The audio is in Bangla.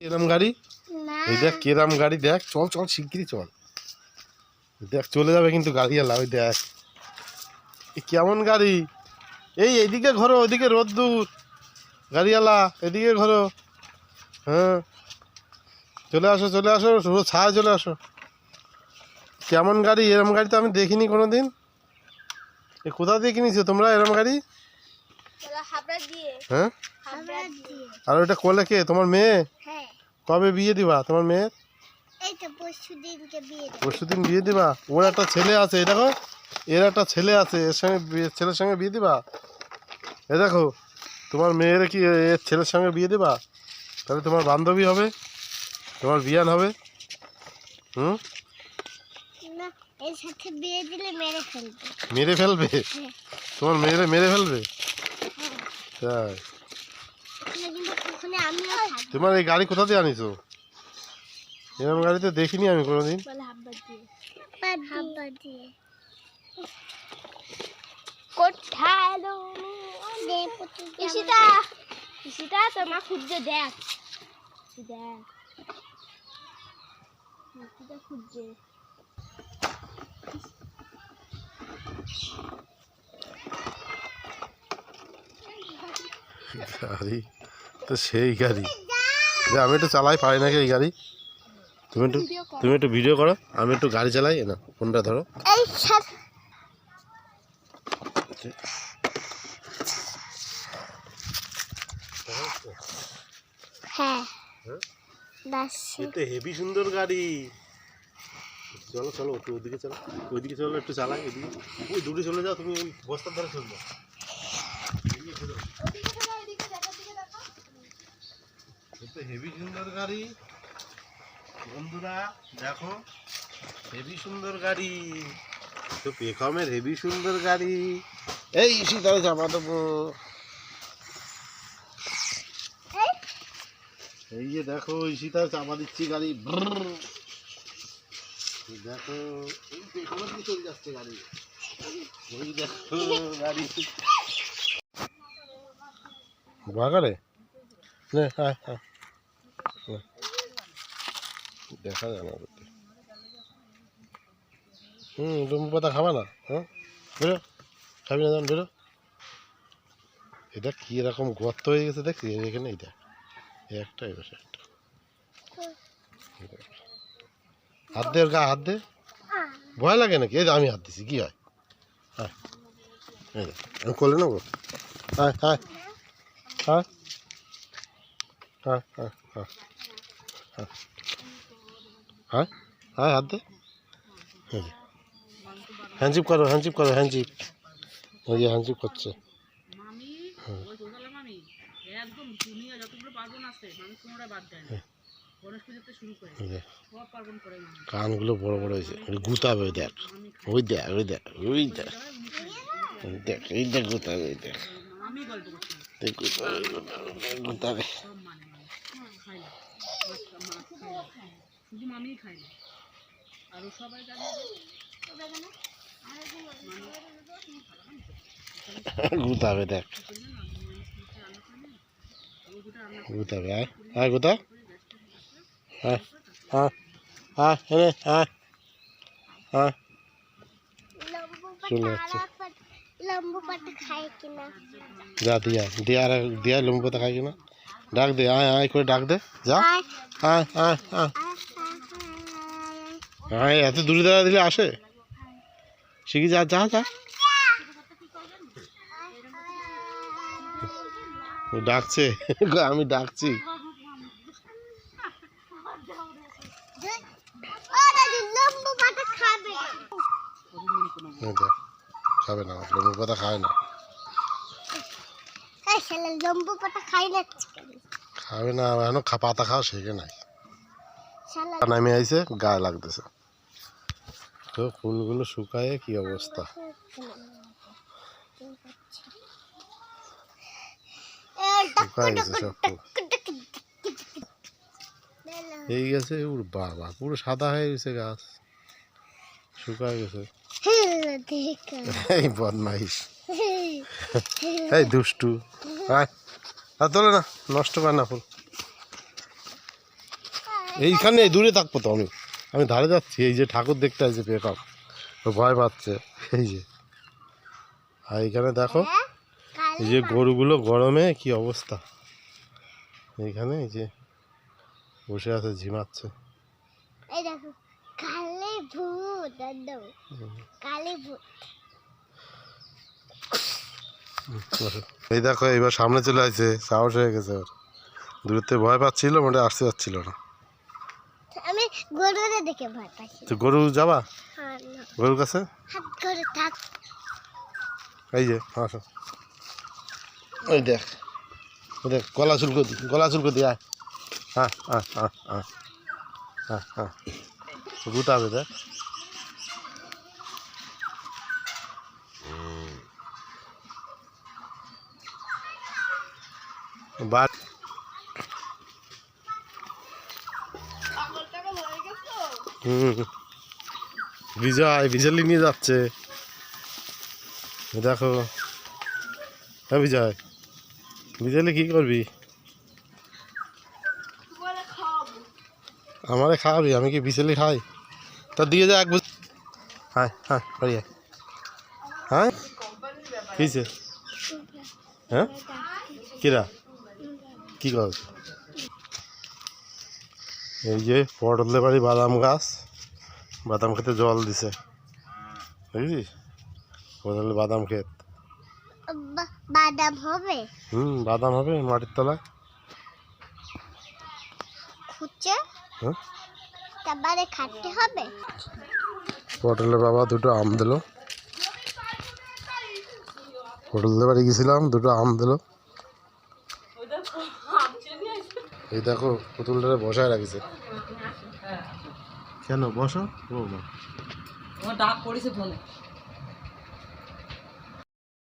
এরম গাড়ি? এই দেখ কেরাম গাড়ি দেখ চল চল শিগগিরই চল। দেখ চলে যাবে কিন্তু গাড়ি এলা ওই দেখ। কেমন গাড়ি? এই এদিকে ঘোরো ওইদিকে রোদ দূর। গাড়িওয়ালা এদিকে ঘোরো। হ্যাঁ। চলে আসো চলে আসো রোদ ছায় চলে আসো। কেমন গাড়ি? এরম গাড়ি তো আমি দেখিনি কোনো দিন এ কোথা দিয়ে কিনেছো তোমরা এরম গাড়ি? হ্যাঁ? আর ওইটা কোলে কে? তোমার মেয়ে? হ্যাঁ। কবে বিয়ে দিবা? তোমার মেয়ের এই পরশু বিয়ে দিন বিয়ে দিবা? ওর একটা ছেলে আছে এই দেখো। এর একটা ছেলে আছে এর সঙ্গে ছেলের সঙ্গে বিয়ে দিবা? এ দেখো তোমার মেয়ের কি এর ছেলের সঙ্গে বিয়ে দিবা? তাহলে তোমার বান্ধবী হবে তোমার বিয়ান হবে। হুম? না এর সাথে বিয়ে দিলে মেরে ফেলবে। মেরে ফেলবে? হ্যাঁ। তোমার মেয়েরে মেরে ফেলবে? তোমার এই গাড়ি কোথা দিয়ে আনিছো? এরকম গাড়ি তো দেখিনি আমি কোনোদিন। তোমার দেখ। দেখ। গাড়ি? তো সেই গাড়ি। যে আমি একটু চালাই পারি নাকি এই গাড়ি? তুমি একটু তুমি একটু ভিডিও করো আমি একটু গাড়ি চালাই না ফোনটা ধরো। হ্যাঁ। হেভি সুন্দর গাড়ি। চলো চলো একটু ওদিকে চলো ওইদিকে চলো একটু চালাই এদিকে। ওই দূরে চলে যাও তুমি ওই বস্তার ধারে চলে যাও। হেভি সুন্দর গাড়ি। বন্ধুরা, দেখো, হেভি সুন্দর গাড়ি। তো পেখমের হেভি সুন্দর গাড়ি। এই শীতলে জামা দেবো। এই যে দেখো এই শীতায় চাপা দিচ্ছি গাড়ি। দেখো, এই চলে যাচ্ছে গাড়ি। ওই দেখো, গাড়ি। বাগারে হ্যাঁ হ্যাঁ। দেখা যায় না। হুম ডুমু পাতা খাবা না? হ্যাঁ? বেরো। খাবি না যান বেরো। এটা কি এরকম গর্ত হয়ে গেছে দেখছি এখানে এই একটা পাশে একটা। হাত দে গা, হাত দে। ভয় লাগে নাকি? এই আমি হাত দিছি, কি হয়? হ্যাঁ আমি করলে নেব? হ্যাঁ হ্যাঁ হ্যাঁ হ্যাঁ হ্যাঁ হ্যাঁ হ্যাঁ? হ্যাঁ হাত দে। হ্যান্ডজিপ করো হ্যান্ডজিপ করো হ্যান্ডজিপ হ্যাঁ। ওই হ্যাঁ। যে। হ্যান্ডজিপ করছে কানগুলো বড় বড় হয়েছে। গুতাবে ওই দেখ। ওই দেখ ওই দেখ ওই দেখ। দেখ এই দেখ গুতাবে দেখ। গুতাবে গুতাবে আমি খাই না আরও সবাই জানে গুতাবে দেখ গুতাবে আয় আয় গুতা আয় আয় আয় আয় আয় আয় চলে যাচ্ছে जा दिया दिया दिया लम्बू पता खाएगी ना डाक दे आए आए कोई डाक दे जा आए आए आए দে যা আয় আয় আয় আয় আয়, আয়, আয় এত দূরে দাঁড়া দিলে আসে? শিখি যা যা যা। ও ডাকছে। আমি ডাকছি। লম্বু খাবে না লেবু পাতা খায় না। লম্বু পাতা খাই না খাবে না এখন পাতা খাওয়া শেখে নাই। নামে আইছে গায়ে লাগতেছে। তো ফুলগুলো শুকায় কি অবস্থা? শুকায় গেছে এই গেছে ওর বাবা, পুরো সাদা হয়ে গেছে গাছ। শুকায় গেছে। এই বদমাইশ। এই দুষ্টু। আর তোলে না, নষ্ট কর না ফুল। এইখানে দূরে থাকব তো আমি। আমি ধারে যাচ্ছি এই যে ঠাকুর দেখতে আসছে পেকাম ভয় পাচ্ছে এই যে। আর এইখানে দেখো? এই যে গরুগুলো গরমে কি অবস্থা। এইখানে এই যে বসে আছে ঝিমাচ্ছে। এই দেখো কালে ভূত একদম। কালে ভূত। এই দেখো এবার সামনে চলে আসছে সাহস হয়ে গেছে ওর। থেকে ভয় পাচ্ছিল মোটে আসতে পারছিল না। গরুরে দেখে ভয় পাই তো গরু যাবা? হ্যাঁ গরুর কাছে? করে থাক। এই যে আসো। ওই দেখ ওই দেখ গলা চুলকো দি গলা চুলকো দি আয়। হ্যাঁ হ্যাঁ হ্যাঁ হ্যাঁ হ্যাঁ হ্যাঁ। গুটাবে দেখ। হুম বিজয় বিজলি নিয়ে যাচ্ছে। দেখো। হ্যাঁ বিজয়। বিজলি কি করবি? আমারে খাওয়াবি? আমি কি বিজলি খাই? তা দিয়ে যা এক বুঝ হ্যাঁ হ্যাঁ বাড়ি হ্যাঁ কিছে হ্যাঁ? কিরা? কি কর? এই যে পটলের বাড়ি বাদাম গাছ। বাদাম খেতে জল দিছে। বুঝলি পটলের বাদাম বা- বাদাম হবে? হুম বাদাম হবে মাটির তলায়। খুঁজে হ্যাঁ? তারপরে খাটতে হবে? পটলের বাবা দুটো আম দিল। পটলের বাড়ি গেছিলাম দুটো আম দিল। এই দেখো পুতুলটা বসায় রাখিছে। কেন? বসো। ও ডাক পড়েছে ফোনে।